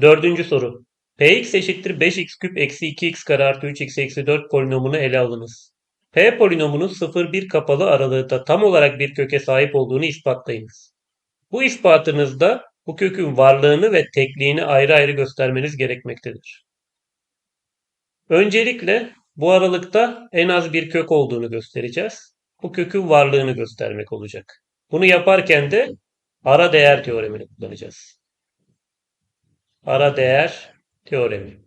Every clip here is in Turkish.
Dördüncü soru. Px eşittir 5x küp eksi 2x kare artı 3x eksi 4 polinomunu ele alınız. P polinomunun 0-1 kapalı aralıkta tam olarak bir köke sahip olduğunu ispatlayınız. Bu ispatınızda bu kökün varlığını ve tekliğini ayrı ayrı göstermeniz gerekmektedir. Öncelikle bu aralıkta en az bir kök olduğunu göstereceğiz. Bu kökün varlığını göstermek olacak. Bunu yaparken de ara değer teoremini kullanacağız. Ara değer teoremi.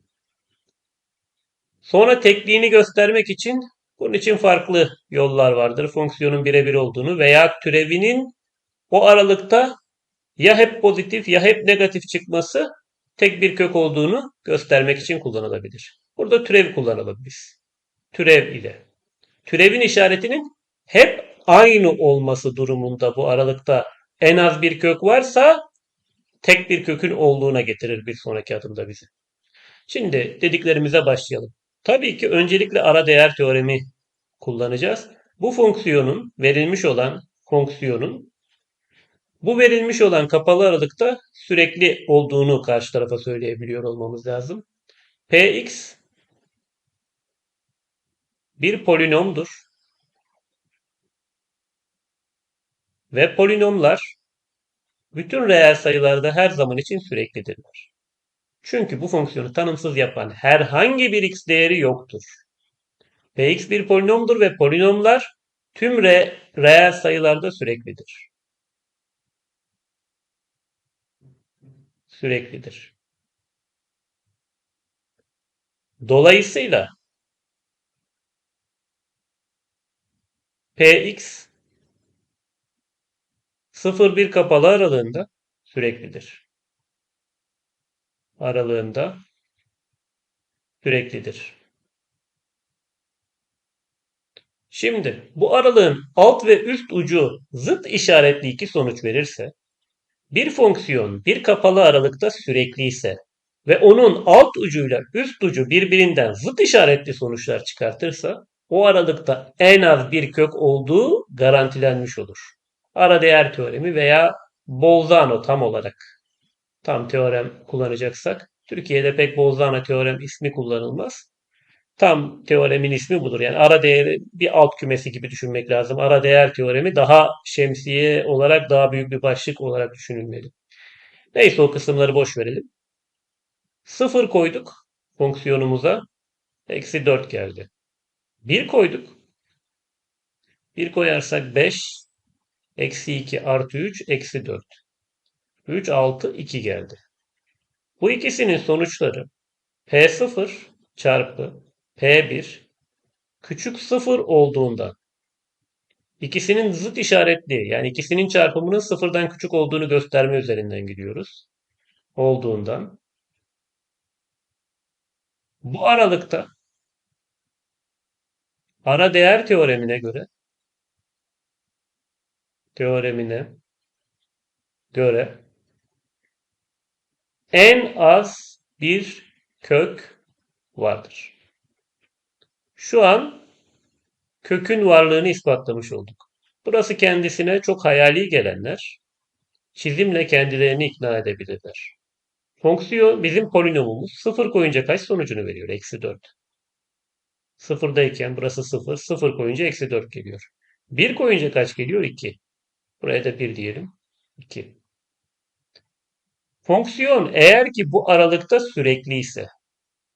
Sonra tekliğini göstermek için bunun için farklı yollar vardır. Fonksiyonun birebir olduğunu veya türevinin o aralıkta ya hep pozitif ya hep negatif çıkması tek bir kök olduğunu göstermek için kullanılabilir. Burada türev kullanalım biz. Türev ile. Türevin işaretinin hep aynı olması durumunda bu aralıkta en az bir kök varsa tek bir kökün olduğuna getirir bir sonraki adımda bizi. Şimdi dediklerimize başlayalım. Tabii ki öncelikle ara değer teoremi kullanacağız. Bu fonksiyonun verilmiş olan fonksiyonun bu verilmiş olan kapalı aralıkta sürekli olduğunu karşı tarafa söyleyebiliyor olmamız lazım. Px bir polinomdur. Ve polinomlar bütün reel sayılarda her zaman için süreklidirler. Çünkü bu fonksiyonu tanımsız yapan herhangi bir x değeri yoktur. Px bir polinomdur ve polinomlar tüm re reel sayılarda süreklidir. Süreklidir. Dolayısıyla Px 0-1 kapalı aralığında süreklidir. Aralığında süreklidir. Şimdi bu aralığın alt ve üst ucu zıt işaretli iki sonuç verirse bir fonksiyon bir kapalı aralıkta sürekli ise ve onun alt ucuyla üst ucu birbirinden zıt işaretli sonuçlar çıkartırsa o aralıkta en az bir kök olduğu garantilenmiş olur. Ara değer teoremi veya Bolzano tam olarak tam teorem kullanacaksak Türkiye'de pek Bolzano teorem ismi kullanılmaz. Tam teoremin ismi budur. Yani ara değeri bir alt kümesi gibi düşünmek lazım. Ara değer teoremi daha şemsiye olarak daha büyük bir başlık olarak düşünülmeli. Neyse o kısımları boş verelim. 0 koyduk fonksiyonumuza. Eksi 4 geldi. 1 koyduk. 1 koyarsak 5 eksi 2 artı 3 eksi 4. 3, 6, 2 geldi. Bu ikisinin sonuçları P0 çarpı P1 küçük 0 olduğundan ikisinin zıt işaretli yani ikisinin çarpımının sıfırdan küçük olduğunu gösterme üzerinden gidiyoruz. Olduğundan bu aralıkta ara değer teoremine göre teoremine göre en az bir kök vardır. Şu an kökün varlığını ispatlamış olduk. Burası kendisine çok hayali gelenler çizimle kendilerini ikna edebilirler. Fonksiyon bizim polinomumuz. Sıfır koyunca kaç sonucunu veriyor? Eksi 4. Sıfırdayken burası sıfır. Sıfır koyunca eksi 4 geliyor. 1 koyunca kaç geliyor? 2. Buraya da 1 diyelim. 2. Fonksiyon eğer ki bu aralıkta sürekli ise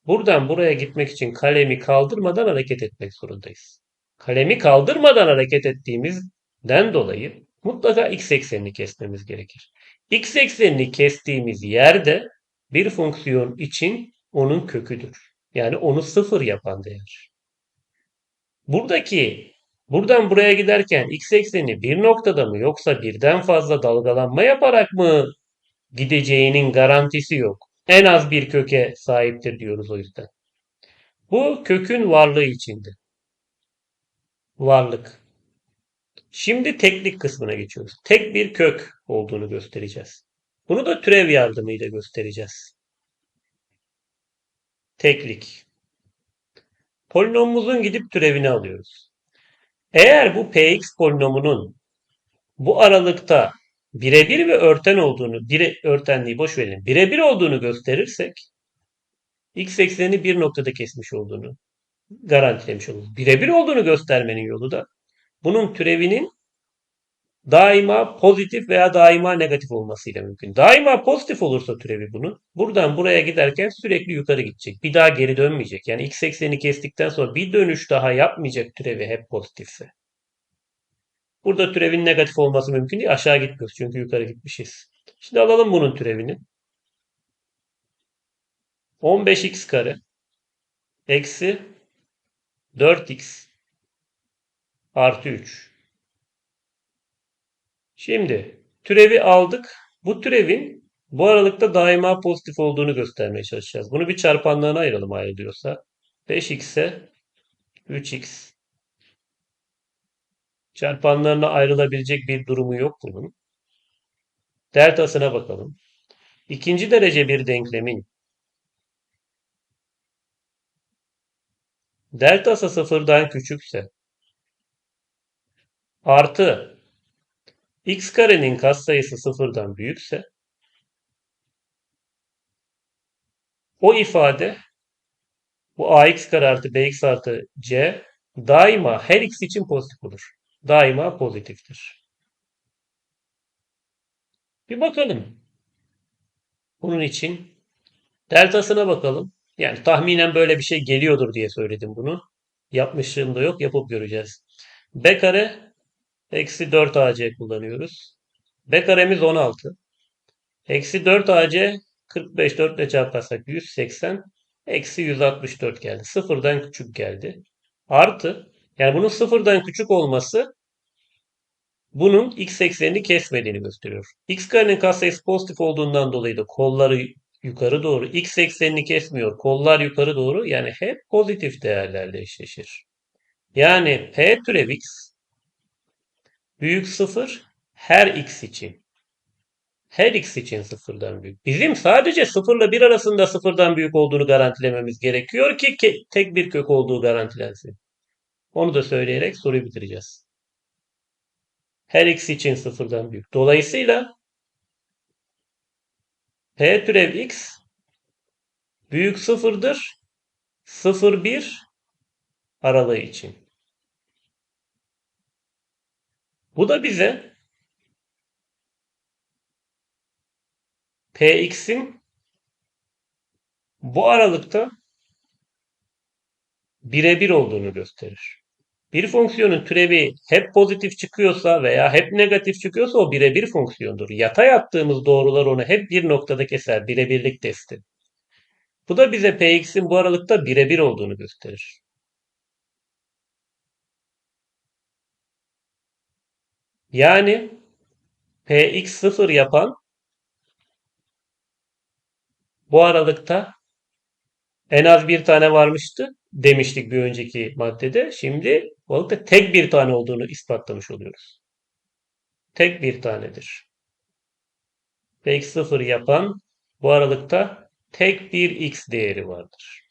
buradan buraya gitmek için kalemi kaldırmadan hareket etmek zorundayız. Kalemi kaldırmadan hareket ettiğimizden dolayı mutlaka x eksenini kesmemiz gerekir. x eksenini kestiğimiz yerde bir fonksiyon için onun köküdür. Yani onu sıfır yapan değer. Buradaki buradan buraya giderken x ekseni bir noktada mı yoksa birden fazla dalgalanma yaparak mı gideceğinin garantisi yok. En az bir köke sahiptir diyoruz o yüzden. Bu kökün varlığı içinde. Varlık. Şimdi teklik kısmına geçiyoruz. Tek bir kök olduğunu göstereceğiz. Bunu da türev yardımıyla göstereceğiz. Teklik. Polinomumuzun gidip türevini alıyoruz. Eğer bu px polinomunun bu aralıkta birebir ve örten olduğunu, bire, örtenliği boş verelim. Birebir olduğunu gösterirsek x ekseni bir noktada kesmiş olduğunu garantilemiş oluruz. Birebir olduğunu göstermenin yolu da bunun türevinin daima pozitif veya daima negatif olmasıyla mümkün. Daima pozitif olursa türevi bunun buradan buraya giderken sürekli yukarı gidecek. Bir daha geri dönmeyecek. Yani x ekseni kestikten sonra bir dönüş daha yapmayacak türevi hep pozitifse. Burada türevin negatif olması mümkün değil. Aşağı gitmiyoruz çünkü yukarı gitmişiz. Şimdi alalım bunun türevini. 15x kare eksi 4x artı 3. Şimdi türevi aldık. Bu türevin bu aralıkta daima pozitif olduğunu göstermeye çalışacağız. Bunu bir çarpanlarına ayıralım ayrılıyorsa. 5x'e 3x çarpanlarına ayrılabilecek bir durumu yok bunun. Deltasına bakalım. İkinci derece bir denklemin deltası sıfırdan küçükse artı x karenin katsayısı sıfırdan büyükse o ifade bu ax kare artı bx artı c daima her x için pozitif olur. Daima pozitiftir. Bir bakalım. Bunun için deltasına bakalım. Yani tahminen böyle bir şey geliyordur diye söyledim bunu. Yapmışlığım da yok. Yapıp göreceğiz. B kare eksi 4ac kullanıyoruz. B karemiz 16. Eksi 4ac 45 4 ile çarparsak 180 eksi 164 geldi. Sıfırdan küçük geldi. Artı yani bunun sıfırdan küçük olması bunun x eksenini kesmediğini gösteriyor. x karenin katsayısı pozitif olduğundan dolayı da kolları yukarı doğru. X eksenini kesmiyor. Kollar yukarı doğru. Yani hep pozitif değerlerle eşleşir. Yani P türev X büyük sıfır her X için. Her X için sıfırdan büyük. Bizim sadece sıfırla bir arasında sıfırdan büyük olduğunu garantilememiz gerekiyor ki tek bir kök olduğu garantilensin. Onu da söyleyerek soruyu bitireceğiz. Her X için sıfırdan büyük. Dolayısıyla P türev X büyük sıfırdır. 0-1 aralığı için. Bu da bize Px'in bu aralıkta birebir olduğunu gösterir. Bir fonksiyonun türevi hep pozitif çıkıyorsa veya hep negatif çıkıyorsa o birebir fonksiyondur. Yatay attığımız doğrular onu hep bir noktada keser. Birebirlik testi. Bu da bize Px'in bu aralıkta birebir olduğunu gösterir. Yani Px 0 yapan bu aralıkta en az bir tane varmıştı demiştik bir önceki maddede. Şimdi bu aralıkta tek bir tane olduğunu ispatlamış oluyoruz. Tek bir tanedir. Px 0 yapan bu aralıkta tek bir x değeri vardır.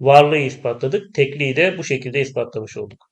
Varlığı ispatladık. Tekliği de bu şekilde ispatlamış olduk.